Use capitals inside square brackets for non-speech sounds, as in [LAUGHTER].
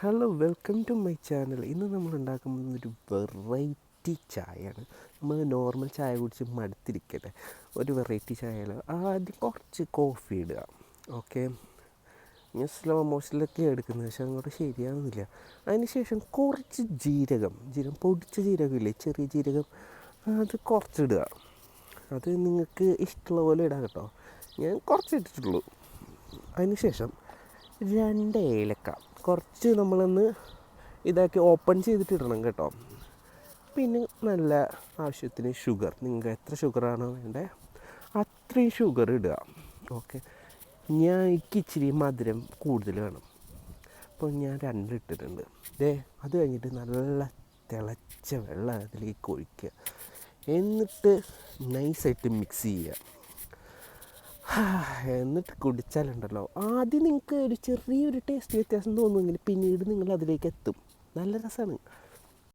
Hello welcome to my channel ഇന്ന് നമ്മൾ ഉണ്ടാക്കുന്നത് ഒരു വെറൈറ്റി ചായയാണ്. നമ്മൾ നോർമൽ ചായ കുടിച്ച് മടുത്തിരിക്കട്ടെ ഒരു വെറൈറ്റി ചായയിൽ ആദ്യം കുറച്ച് കോഫി ഇടുക. ഓക്കെ ഞാൻ സ്ലോ മോഷനിലൊക്കെ എടുക്കുന്നത് പക്ഷെ അങ്ങോട്ട് ശരിയാവുന്നില്ല. അതിനുശേഷം കുറച്ച് ജീരകം ജീരകം പൊടിച്ച ജീരകമില്ലേ ചെറിയ ജീരകം അത് കുറച്ചിടുക. അത് നിങ്ങൾക്ക് ഇഷ്ടമുള്ള പോലെ ഇടാം കേട്ടോ. ഞാൻ കുറച്ച് ഇട്ടിട്ടുള്ളൂ അതിന് ശേഷം രണ്ട് ഏലക്ക. കുറച്ച് നമ്മളൊന്ന് ഇതാക്കി ഓപ്പൺ ചെയ്തിട്ട് ഇടണം കേട്ടോ. പിന്നെ നല്ല ആവശ്യത്തിന് ഷുഗർ നിങ്ങൾക്ക് എത്ര ഷുഗറാണോ വേണ്ടത് അത്രയും ഷുഗർ ഇടുക. ഓക്കെ ഞാൻ എനിക്ക് ഇച്ചിരി മധുരം കൂടുതൽ വേണം. അപ്പോൾ ഞാൻ രണ്ട് ഇട്ടിട്ടുണ്ട്. ദേ അത് കഴിഞ്ഞിട്ട് നല്ല തിളച്ച വെള്ളം അതിലേക്ക് ഒഴിക്കുക. എന്നിട്ട് നൈസായിട്ട് മിക്സ് ചെയ്യുക. [SIGHS] എന്നിട്ട് കുടിച്ചാലുണ്ടല്ലോ. ആദ്യം നിങ്ങൾക്ക് ഒരു ചെറിയൊരു ടേസ്റ്റ് വ്യത്യാസം തോന്നുമെങ്കിൽ പിന്നീട് നിങ്ങൾ അതിലേക്ക് എത്തും. നല്ല രസമാണ്